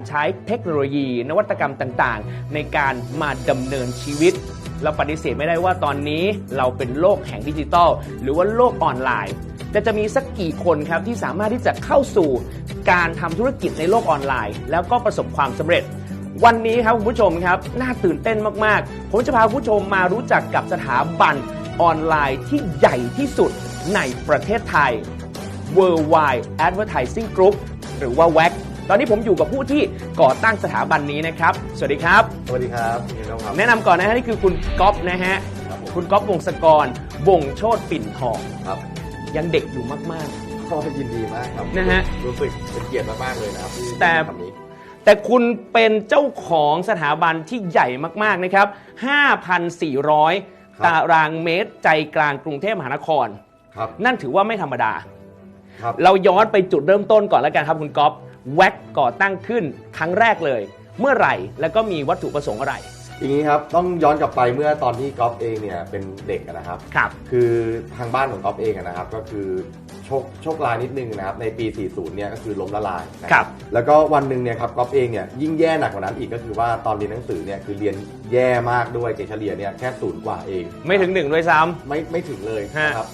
ใช้เทคโนโลยีนวัตกรรมต่างๆ ในการมาดำเนินชีวิต เราปฏิเสธไม่ได้ว่าตอนนี้เราเป็นโลกแห่งดิจิทัล หรือว่าโลกออนไลน์ แต่จะมีสักกี่คนครับที่สามารถที่จะเข้าสู่การทำธุรกิจในโลกออนไลน์ แล้วก็ประสบความสำเร็จ วันนี้ครับคุณผู้ชมครับน่าตื่นเต้นมากๆ ผมจะพาคุณผู้ชมมารู้จักกับสถาบันออนไลน์ที่ใหญ่ที่สุดในประเทศไทย Worldwide Advertising Group หรือว่า WAC ตอนนี้ผมอยู่กับผู้ที่ก่อตั้งสถาบันนี้นะครับ สวัสดีครับ สวัสดีครับยินดีต้อนรับครับ แนะนำก่อนนะฮะนี่คือคุณก๊อฟนะฮะ ครับผม คุณก๊อฟวงศกรวงโชตปิ่นทอง ครับยังเด็กอยู่มาก ก็ยินดีมากครับนะฮะรู้สึกเป็นเกียรติมากๆเลยนะครับที่แต่ทำนี้ๆ แต่คุณเป็นเจ้าของสถาบันที่ใหญ่มากๆนะครับ 5,400 ตารางเมตรใจกลางกรุงเทพมหานคร ครับนั่นถือว่าไม่ธรรมดา ครับ เราย้อนไปจุดเริ่มต้นก่อนแล้วกันครับคุณก๊อฟ แว็กก่อตั้งขึ้นครั้งแรกเลย เมื่อไหร่แล้วก็มีวัตถุประสงค์อะไร อย่างนี้ครับต้องย้อนกลับไปเมื่อตอนที่ก๊อฟเองเนี่ยเป็นเด็กอะนะครับ ครับ คือทางบ้านของก๊อฟเองอะนะครับก็คือโชคโชคลายนิดนึงนะครับในปี 40 เนี่ยก็คือล้มละลายนะครับ แล้วก็วันหนึ่งเนี่ยครับก๊อฟเองเนี่ยยิ่งแย่หนักกว่านั้นอีกก็คือว่าตอนเรียนหนังสือเนี่ยคือเรียนแย่มากด้วยเกรดเฉลี่ยเนี่ยแค่ศูนย์กว่าเอง ไม่ถึงหนึ่งด้วยซ้ำ ไม่ไม่ถึงเลยฮะนะครับ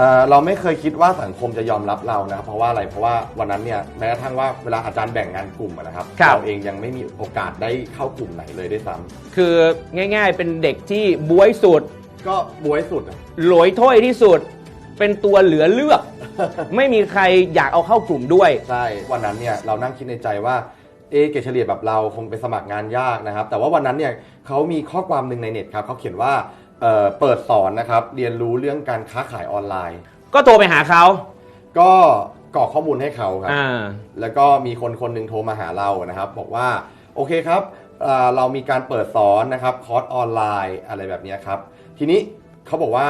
เอ่อเราไม่เคยคิดว่าสังคมจะยอมรับเรานะครับเพราะว่าอะไรเพราะว่าวันนั้นเนี่ยแม้กระทั่งว่าเวลาอาจารย์แบ่งงานกลุ่มอะนะครับครับ เราเองยังไม่มีโอกาสได้เข้ากลุ่มไหนเลยด้วยซ้คือง่ายๆ เป็นเด็กที่บวยสุดำก็บวยสุดอะ หลอยถ้วยที่สุด เป็นตัวเหลือเลือก ไม่มีใครอยากเอาเข้ากลุ่มด้วย ใช่ วันนั้นเนี่ยเรานั่งคิดในใจว่า เอะเกรดเฉลี่ยแบบเราคงไปสมัครงานยากนะครับ แต่ว่าวันนั้นเนี่ยเขามีข้อความหนึ่งในเน็ตครับเขาเขียนว่า เอ่อเปิดสอนนะครับ เรียนรู้เรื่องการค้าขายออนไลน์ ก็โทรไปหาเขาก็กรอกข้อมูลให้เขาครับ อ่า แล้วก็มีคนคนหนึ่งโทรมาหาเรานะครับ บอกว่าโอเคครับเอ่อเรามีการเปิดสอนนะครับคอร์สออนไลน์อะไรแบบเนี้ยครับ ทีนี้เขาบอกว่า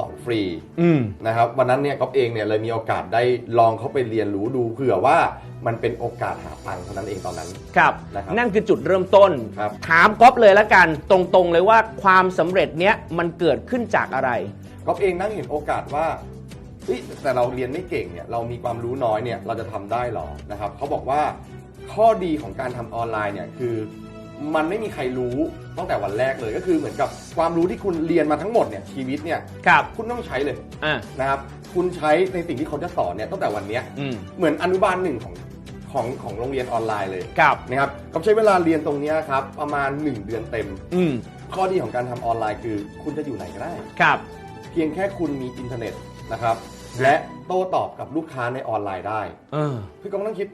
สอนฟรีอืมนะครับวันนั้นเนี่ยก๊อฟเองเนี่ยเลยมีโอกาสได้ลองเข้าไปเรียนรู้ดูเผื่อว่ามันเป็นโอกาสหาตังค์เท่านั้นเองตอนนั้นครับนะครับนั่นคือจุดเริ่มต้น ครับถามก๊อฟเลยละกันตรงๆเลยว่าความสำเร็จเนี้ยมันเกิดขึ้นจากอะไร ก๊อฟเองนั่งเห็นโอกาสว่าเฮ้ยแต่เราเรียนไม่เก่งเนี่ยเรามีความรู้น้อยเนี่ยเราจะทำได้หรอนะครับเขาบอกว่าข้อดีของการทำออนไลน์เนี่ยคือ มันไม่มีใครรู้ตั้งแต่วันแรกเลยก็คือเหมือนกับความรู้ที่คุณเรียนมาทั้งหมดเนี่ยชีวิตเนี่ยครับคุณต้องใช้เลยอ่านะครับ คุณใช้ในสิ่งที่เขาจะสอนเนี่ยตั้งแต่วันเนี้ยอืมเหมือนอนุบาลหนึ่งของของของโรงเรียนออนไลน์เลยครับนะครับก็ใช้เวลาเรียนตรงเนี้ยครับประมาณ 1 เดือนเต็ม อืมข้อดีของการทำออนไลน์คือ คุณจะอยู่ไหนก็ได้ ครับ เพียงแค่คุณมีอินเทอร์เน็ตนะครับ และโต้ตอบกับลูกค้าในออนไลน์ได้ เออ พี่กองต้องคิด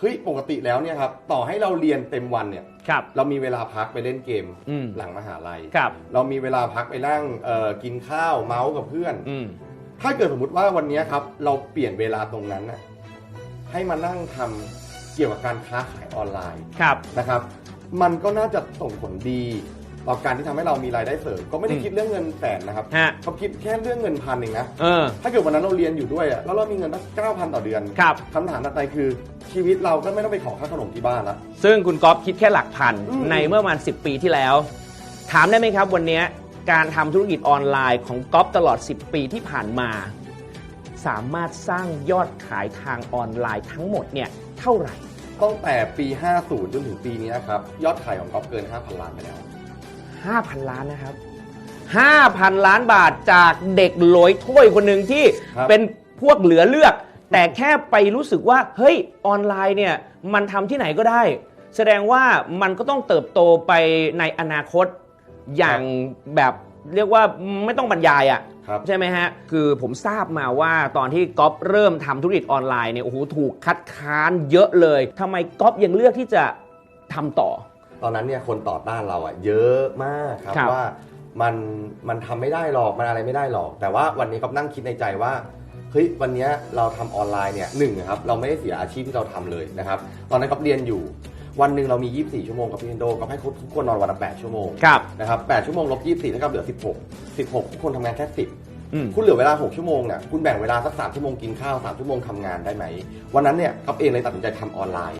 เฮ้ยปกติแล้วเนี่ยครับต่อให้เราเรียนเต็มวันเนี่ยครับ เรามีเวลาพักไปเล่นเกมอืม หลังมหาลัย ครับ เรามีเวลาพักไปนั่งเอ่อกินข้าวเมาส์กับเพื่อน อืม ถ้าเกิดสมมติว่าวันนี้ครับ เราเปลี่ยนเวลาตรงนั้นน่ะให้มานั่งทำเกี่ยวกับการค้าขายออนไลน์ครับ นะครับ มันก็น่าจะส่งผลดี ต่อการที่ทำให้เรามีรายได้เสริมก็ไม่ได้อืมคิดเรื่องเงินแสนนะครับฮะเขาคิดแค่เรื่องเงินพันเองนะเออ ถ้าเกิดวันนั้นเราเรียนอยู่ด้วยอะแล้วเรามีเงินตั้งเก้าพันต่อเดือนครับ คำถามต่อไปคือชีวิตเราก็ไม่ต้องไปขอค่าขนมที่บ้านละ ซึ่งคุณก๊อฟคิดแค่หลักพันอืม ในเมื่อประมาณ10 ปีที่แล้ว ถามได้ไหมครับวันนี้การทำธุรกิจออนไลน์ของก๊อฟตลอด 10 ปีที่ผ่านมา สามารถสร้างยอดขายทางออนไลน์ทั้งหมดเนี่ยเท่าไหร่ ตั้งแต่ปี 50 จนถึงปีนี้ครับ ยอดขายของก๊อฟเกิน 5,000 ล้านไปแล้ว 5,000 ล้านนะครับ 5,000 ล้านบาทจากเด็กโหลอยถ้วยคนหนึ่งที่ครับ เป็นพวกเหลือเลือก แต่แค่ไปรู้สึกว่า เฮ้ย ออนไลน์เนี่ย มันทำที่ไหนก็ได้ แสดงว่ามันก็ต้องเติบโตไปในอนาคตอย่างแบบเรียกว่าไม่ต้องบรรยายอะ่ะ ครับ ใช่ไหมฮะ คือผมทราบมาว่าตอนที่ก๊อฟเริ่มทำธุรกิจออนไลน์เนี่ย โอ้โห ถูกคัดค้านเยอะเลย ทำไมก๊อฟยังเลือกที่จะทำต่อ ตอนนั้นเนี่ยคนต่อต้านเราอะเยอะมากครับครับ ว่ามันมันทำไม่ได้หรอกมันอะไรไม่ได้หรอก แต่ว่าวันนี้ก็นั่งคิดในใจว่าเฮ้ยวันเนี้ยเราทำออนไลน์เนี่ยหนึ่งนะครับเราไม่ได้เสียอาชีพที่เราทำเลยนะครับ ตอนนั้นก็เรียนอยู่ วันหนึ่งเรามี 24 ชั่วโมงกับพี่เอนโดก็ให้ทุกคนนอนวันละ8ชั่วโมง ครับ นะครับ8ชั่วโมงลบ24เท่ากับเหลือ 16 16ทุกคนทำงานแค่10อืมคุณเหลือเวลา 6 ชั่วโมงเนี่ยคุณแบ่งเวลาสัก 3 ชั่วโมงกินข้าว 3 ชั่วโมงทำงานได้ไหม วันนั้นเนี่ยกับเองเลยตัดสินใจทำออนไลน์